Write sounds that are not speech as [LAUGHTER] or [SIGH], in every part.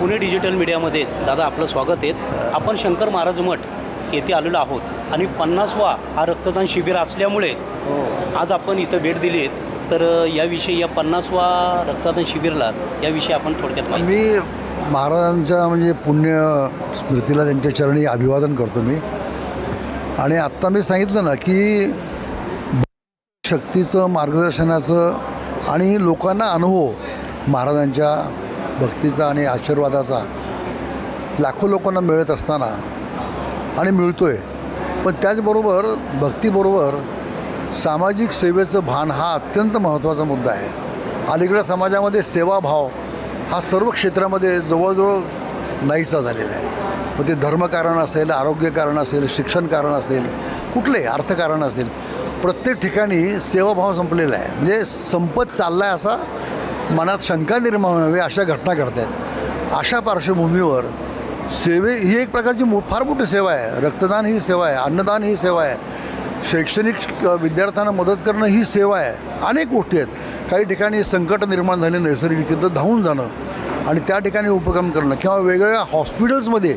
Pune digital मीडियामध्ये दादा आपलं स्वागत आहे. आपण शंकर महाराज मठ येथे आलेलो आहोत आणि पन्नासवा हा रक्तदान शिबिर असल्यामुळे आज आपण इथं भेट दिली आहे. तर याविषयी या पन्नासवा रक्तदान शिबिरला याविषयी आपण थोडक्यात मी महाराजांच्या म्हणजे पुण्य स्मृतीला त्यांच्या चरणी अभिवादन करतो मी. आणि आत्ता मी सांगितलं ना की शक्तीचं मार्गदर्शनाचं आणि लोकांना अनुभव महाराजांच्या भक्तीचा आणि आशीर्वादाचा लाखो लोकांना मिळत असताना आणि मिळतो आहे पण त्याचबरोबर भक्तीबरोबर सामाजिक सेवेचं भान हा अत्यंत महत्त्वाचा मुद्दा आहे. अलीकडे समाजामध्ये सेवाभाव हा सर्व क्षेत्रामध्ये जवळजवळ नाहीसा झालेला आहे. मग ते धर्मकारण असेल आरोग्य कारण असेल शिक्षण कारण असेल कुठले अर्थकारण असेल प्रत्येक ठिकाणी सेवाभाव संपलेला आहे. म्हणजे संपत चालला आहे असा मनात शंका निर्माण व्हावी अशा घटना घडत आहेत अशा पार्श्वभूमीवर सेवे ही एक प्रकारची मो फार मोठी सेवा आहे. रक्तदान ही सेवा आहे. अन्नदान ही सेवा आहे. शैक्षणिक विद्यार्थ्यांना मदत करणं ही सेवा आहे. अनेक गोष्टी आहेत. काही ठिकाणी संकट निर्माण झाले नैसर्गिक तिथं धावून जाणं आणि त्या ठिकाणी उपक्रम करणं किंवा वेगवेगळ्या हॉस्पिटल्समध्ये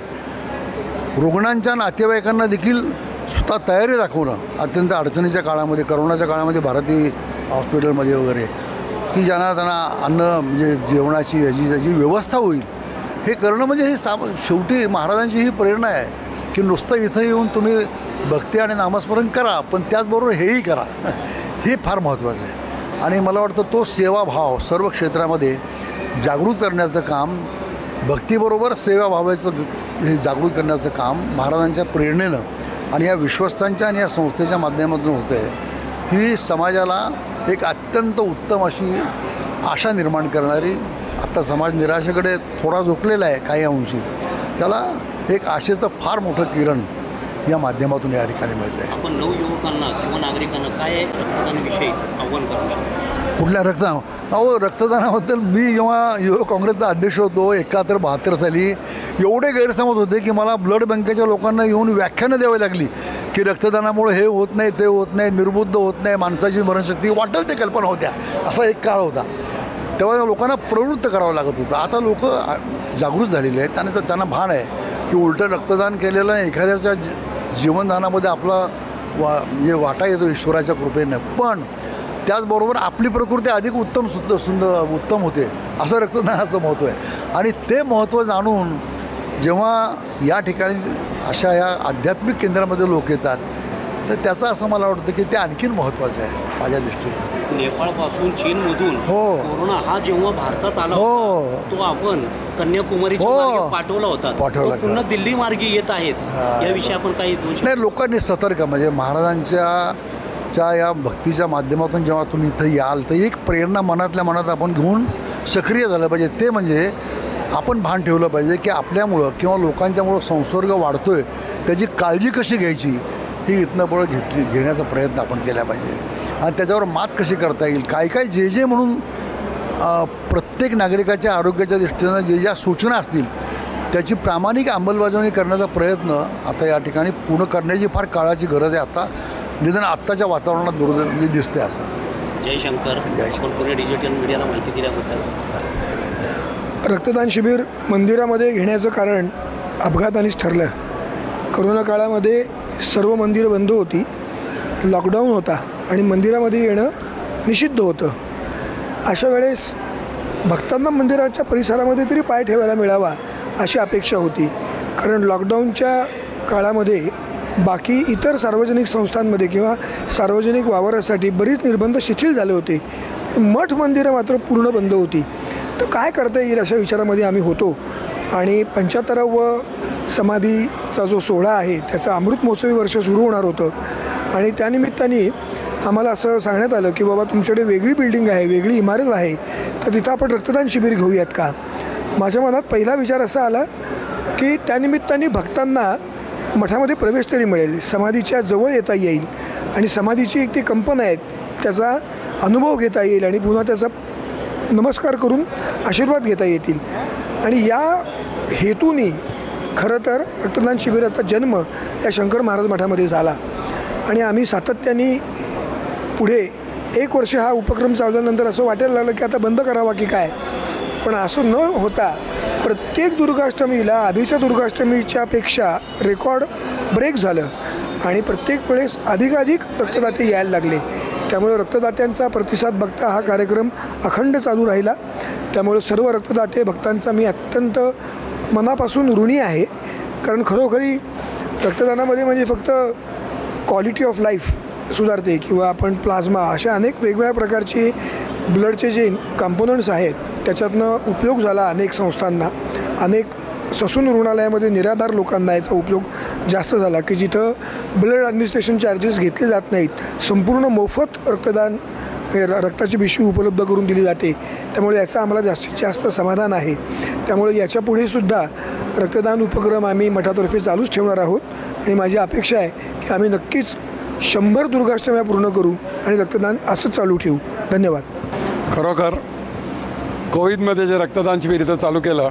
रुग्णांच्या नातेवाईकांना देखील स्वतः तयारी दाखवणं अत्यंत अडचणीच्या काळामध्ये करोनाच्या काळामध्ये भारती हॉस्पिटलमध्ये वगैरे की ज्यांना त्यांना अन्न म्हणजे जेवणाची याची त्याची व्यवस्था होईल. हे करणं म्हणजे हे साम शेवटी महाराजांची ही प्रेरणा आहे की नुसतं इथं येऊन तुम्ही भक्ती आणि नामस्मरण करा पण त्याचबरोबर हेही करा. [LAUGHS] हे फार महत्त्वाचं आहे. आणि मला वाटतं तो सेवाभाव सर्व क्षेत्रामध्ये जागृत करण्याचं काम भक्तीबरोबर सेवाभावाचं हे जागृत करण्याचं काम महाराजांच्या प्रेरणेनं आणि या विश्वस्तांच्या आणि या संस्थेच्या माध्यमातून होतं आहे ही समाजाला एक अत्यंत उत्तम अशी आशा निर्माण करणारी आत्ता समाज निराशेकडे थोडा झोकलेला आहे काही अंशी त्याला एक आशेचं फार मोठं किरण या माध्यमातून या ठिकाणी मिळतं आहे आपण नवयुवकांना किंवा नागरिकांना काय रक्तदानाविषयी आव्हान करू शकतो? कुठल्या रक्तदान? अहो रक्तदानाबद्दल मी जेव्हा युवक काँग्रेसचा अध्यक्ष होतो एकाहत्तर बहात्तर साली एवढे गैरसमज होते की मला ब्लड बँकेच्या लोकांना येऊन व्याख्यानं द्यावी लागली की रक्तदानामुळे हे होत नाही ते होत नाही निर्बुद्ध होत नाही माणसाची मरणशक्ती वाटेल ते कल्पना होत्या. असा एक काळ होता. तेव्हा लोकांना प्रवृत्त करावं लागत होतं. आता लोक जागृत झालेले आहेत. त्यांना तर त्यांना भान आहे की उलटं रक्तदान केलेलं एखाद्याच्या जीवनदानामध्ये आपला वा म्हणजे वाटा येतो ईश्वराच्या कृपेनं. पण त्याचबरोबर आपली प्रकृती अधिक उत्तम सुद्ध सुंदर उत्तम होते असं रक्तदानाचं महत्त्व आहे आणि ते महत्त्व जाणून जेव्हा या ठिकाणी अशा या आध्यात्मिक केंद्रामध्ये लोक येतात तर त्याचं असं मला वाटतं की ते आणखीन महत्त्वाचं आहे माझ्या दृष्टीनं नेपाळपासून चीनमधून हो. कोरोना हा जेव्हा भारतात आला हो. होता, तो आपण कन्याकुमारीच्या हो. पाठवला होता पाठवला पुन्हा? दिल्ली मार्गे येत आहेत. याविषयी आपण काही नाही लोकांनी सतर्क म्हणजे महाराजांच्या च्या या भक्तीच्या माध्यमातून जेव्हा तुम्ही इथं याल तर एक प्रेरणा मनातल्या मनात आपण घेऊन सक्रिय झालं पाहिजे. ते म्हणजे आपण भान ठेवलं पाहिजे की आपल्यामुळं किंवा लोकांच्यामुळं संसर्ग वाढतो आहे त्याची काळजी कशी घ्यायची ही इथनं पुढं घेतली घेण्याचा प्रयत्न आपण केला पाहिजे. आणि त्याच्यावर मात कशी करता येईल? काय काय जे जे म्हणून प्रत्येक नागरिकाच्या आरोग्याच्या दृष्टीनं जे ज्या सूचना असतील त्याची प्रामाणिक अंमलबजावणी करण्याचा प्रयत्न आता या ठिकाणी पूर्ण करण्याची फार काळाची गरज आहे. आता निदान आत्ताच्या वातावरणात दुर्दैव म्हणजे दिसते असं. जय शंकर जय शंकर. आपण पुणे डिजिटल मीडियाला माहिती दिल्याबद्दल. रक्तदान शिबिर मंदिरामध्ये घेण्याचं कारण अपघातानेच ठरलं. करोना काळामध्ये सर्व मंदिरं बंद होती. लॉकडाऊन होता आणि मंदिरामध्ये येणं निषिद्ध होतं. अशा वेळेस भक्तांना मंदिराच्या परिसरामध्ये तरी पाय ठेवायला मिळावा अशी अपेक्षा होती. कारण लॉकडाऊनच्या काळामध्ये बाकी इतर सार्वजनिक संस्थांमध्ये किंवा सार्वजनिक वावरासाठी बरीच निर्बंध शिथिल झाले होते. मठ मंदिरं मात्र पूर्ण बंद होती. तर काय करता येईल अशा विचारामध्ये आम्ही होतो. आणि पंच्याहत्तरावं समाधीचा जो सोहळा आहे त्याचं अमृत महोत्सवी वर्ष सुरू होणार होतं. आणि त्यानिमित्ताने आम्हाला असं सांगण्यात आलं की बाबा तुमच्याकडे वेगळी बिल्डिंग आहे वेगळी इमारत आहे तर तिथं आपण रक्तदान शिबिर घेऊयात का? माझ्या मनात पहिला विचार असा आला की त्यानिमित्ताने भक्तांना मठामध्ये प्रवेश तरी मिळेल. समाधीच्या जवळ येता येईल आणि समाधीची एक ती कंपन आहेत त्याचा अनुभव घेता येईल आणि पुन्हा त्याचा नमस्कार करून आशीर्वाद घेता येतील. आणि या हेतूने खरं तर रक्तदान शिबिराचा जन्म या शंकर महाराज मठामध्ये झाला. आणि आम्ही सातत्याने पुढे एक वर्ष हा उपक्रम चालल्यानंतर असं वाटायला लागलं की आता बंद करावा की काय? पण असं न होता प्रत्येक दुर्गाष्टमीला आधीच्या दुर्गाष्टमीच्या पेक्षा रेकॉर्ड ब्रेक झालं आणि प्रत्येक वेळेस अधिकाधिक रक्तदाते यायला लागले. त्यामुळे रक्तदात्यांचा प्रतिसाद बघता हा कार्यक्रम अखंड चालू राहिला. त्यामुळे सर्व रक्तदाते भक्तांचा मी अत्यंत मनापासून ऋणी आहे. कारण खरोखरी रक्तदानामध्ये म्हणजे फक्त क्वालिटी ऑफ लाईफ सुधारते किंवा आपण प्लाझ्मा अशा अनेक वेगवेगळ्या प्रकारची ब्लडचे जे कंपोनंट्स आहेत त्याच्यातनं उपयोग झाला अनेक संस्थांना. अनेक ससून रुग्णालयामध्ये निराधार लोकांना याचा उपयोग जास्त झाला की जिथं ब्लड ॲडमिनिस्ट्रेशन चार्जेस घेतले जात नाहीत. संपूर्ण मोफत रक्तदान र- रक्ताची पिशवी उपलब्ध करून दिली जाते. त्यामुळे याचं आम्हाला जास्तीत जास्त समाधान आहे. त्यामुळे याच्यापुढे सुद्धा रक्तदान उपक्रम आम्ही मठातर्फे चालूच ठेवणार आहोत. आणि माझी अपेक्षा आहे की आम्ही नक्कीच शंभर दुर्गाष्टम्या पूर्ण करू आणि रक्तदान असंच चालू ठेवू. धन्यवाद. खरोखर कोविडमध्ये जे रक्तदान शिबिर इथं चालू केलं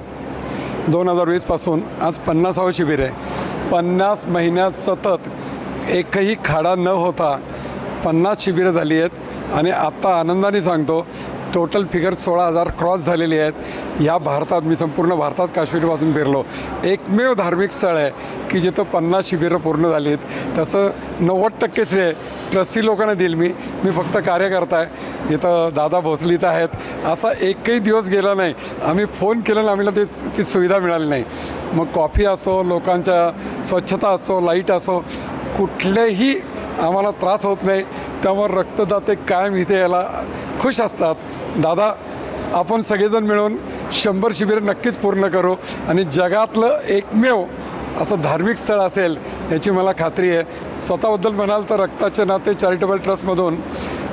दोन हजार वीसपासून आज पन्नासावं शिबिर आहे. पन्नास महिन्यात सतत एकही खाडा न होता पन्नास शिबिरं झाली आहेत. आणि आत्ता आनंदाने सांगतो टोटल फिगर सोळा हजार क्रॉस झालेली आहेत. या भारतात मी संपूर्ण भारतात काश्मीरपासून फिरलो. एकमेव धार्मिक स्थळ आहे की जिथं पन्नास शिबिरं पूर्ण झाली आहेत त्याचं नव्वद टक्के श्रेय ट्रस्टी लोकांना देईल मी. मी फक्त कार्यकर्ता आहे. इथं दादा भोसले इथं आहेत. असा एकही दिवस गेला नाही. आम्ही फोन केला ना आम्हाला ते ती सुविधा मिळाली नाही. मग कॉफी असो लोकांच्या स्वच्छता असो लाइट असो कुठलेही आम्हाला त्रास होत नाही. त्यामुळे रक्तदाते कायम इथे यायला खुश असतात. दादा आपण सगळेजण मिळून शंभर शिबिरं नक्कीच पूर्ण करू आणि जगातलं एकमेव असं धार्मिक स्थळ असेल याची मला खात्री आहे. स्वतःबद्दल म्हणाल तर रक्ताचे नाते चॅरिटेबल ट्रस्टमधून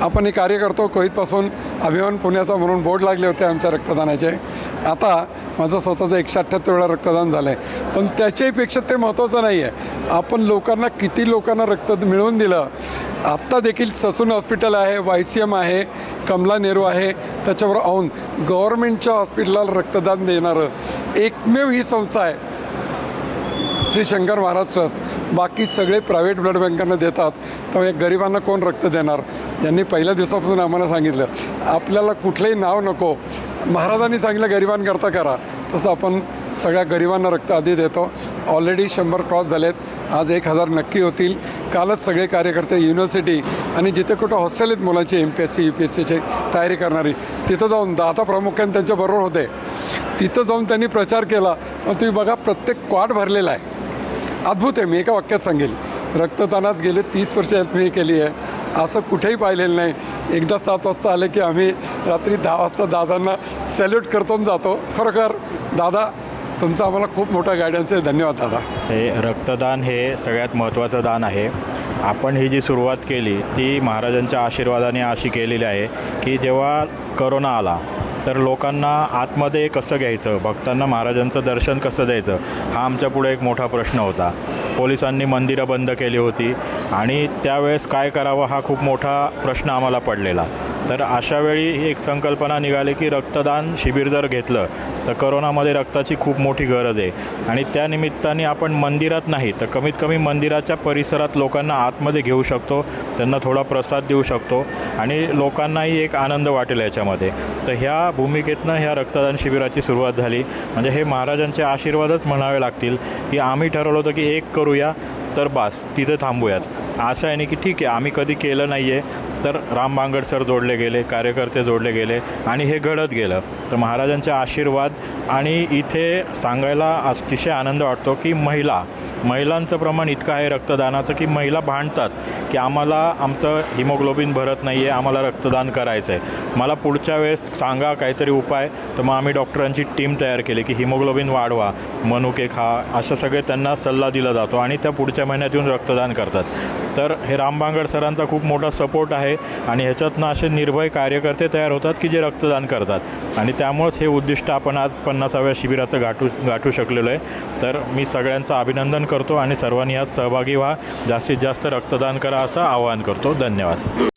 आपण हे कार्य करतो. कोहितपासून अभिमान पुण्याचा म्हणून बोर्ड लागले होते आमच्या रक्तदानाचे. आता माझं स्वतःचं एकशे अठ्ठ्याहत्तर वेळा रक्तदान झालं आहे पण त्याच्याहीपेक्षा ते महत्त्वाचं नाही आहे आपण लोकांना किती लोकांना रक्त मिळवून दिलं आत्ता देखील ससून हॉस्पिटल आहे वाय सी एम आहे कमला नेहरू आहे. त्याच्यावर आऊन गव्हर्मेंटच्या हॉस्पिटलला रक्तदान देणारं एकमेव ही संस्था आहे. श्री शंकर महाराज ट्रस्ट. बाकी सगळे प्रायव्हेट ब्लड बँकांना देतात. त्यामुळे गरिबांना कोण रक्त देणार? यांनी पहिल्या दिवसापासून आम्हाला सांगितलं आपल्याला कुठलंही नाव नको. महाराजांनी सांगितलं गरिबांकरता करा. तसं आपण सगळ्या गरिबांना रक्त आधी देतो. ऑलरेडी शंभर क्रॉस झालेत. आज एक हजार नक्की होतील. कालच सगळे कार्यकर्ते युनिव्हर्सिटी आणि जिथे कुठं हॉस्टेल आहेत मुलांची M P S C U P S सीची तयारी करणारी तिथं जाऊन दाता प्रामुख्याने त्यांच्याबरोबर होते. तिथं जाऊन त्यांनी प्रचार केला. मग तुम्ही बघा प्रत्येक क्वाड भरलेला आहे. अद्भुत आहे मी एका वाक्यात सांगेल. रक्तदानात गेले तीस वर्ष हेल्प मी केली आहे. असं कुठेही पाहिलेलं नाही. एकदा सात वाजता आले की आम्ही रात्री दहा वाजता दादांना सॅल्यूट करतो जातो. खरोखर दादा तुमचा आम्हाला खूप मोठा गायडन्स आहे. धन्यवाद दादा. हे रक्तदान हे सगळ्यात महत्त्वाचं दान आहे. आपण ही जी सुरुवात केली ती महाराजांच्या आशीर्वादाने अशी केलेली आहे की जेव्हा करोना आला तर लोकांना आतमध्ये कसं घ्यायचं? भक्तांना महाराजांचं दर्शन कसं द्यायचं? हा आमच्या पुढे एक मोठा प्रश्न होता. पोलिसांनी मंदिरं बंद केली होती आणि त्यावेळेस काय करावं हा खूप मोठा प्रश्न आम्हाला पडलेला. तर अशा वेळी एक संकल्पना निघाली की रक्तदान शिबिर जर घेतलं तर करोनामध्ये रक्ताची खूप मोठी गरज आहे. आणि त्या निमित्ताने आपण मंदिरात नाही तर कमीत कमी मंदिराच्या परिसरात लोकांना आतमध्ये घेऊ शकतो त्यांना थोडा प्रसाद देऊ शकतो आणि लोकांनाही एक आनंद वाटेल याच्यामध्ये. तर ह्या भूमिकेतनं ह्या रक्तदान शिबिराची सुरुवात झाली. म्हणजे हे महाराजांचे आशीर्वादच म्हणावे लागतील की आम्ही ठरवलं होतं की एक करूया तर बास तिथे थांबूयात. असं आहे नाही की ठीक आहे आम्ही कधी केलं नाही आहे तर राम बांगड सर जोडले गेले कार्यकर्ते जोडले गेले आणि हे घडत गेलं. तर महाराजांचे आशीर्वाद आणि इथे सांगायला अतिशय आनंद वाटतो की महिला महिलांचं प्रमाण इतकं आहे रक्तदानाचं की महिला भांडतात की आम्हाला आमचं हिमोग्लोबिन भरत नाही आहे आम्हाला रक्तदान करायचं आहे मला पुढच्या वेळेस सांगा काहीतरी उपाय. तर मग आम्ही डॉक्टरांची टीम तयार केली की हिमोग्लोबिन वाढवा मनुके खा असं सगळे त्यांना सल्ला दिला जातो आणि त्या पुढच्या महिन्यात येऊन रक्तदान करतात. तर हे रामबांगड सरांचा खूप मोठा सपोर्ट आहे. आणि ह्याच्यातनं असे निर्भय कार्यकर्ते तयार होतात की जे रक्तदान करतात. आणि त्यामुळंच हे उद्दिष्ट आपण आज पन्नासाव्या शिबिराचं गाठू गाठू शकलेलो आहे. तर मी सगळ्यांचं अभिनंदन करतो आणि सर्वांनी यात सहभागी व्हा. जास्तीत जास्त रक्तदान करा असं आवाहन करतो. धन्यवाद.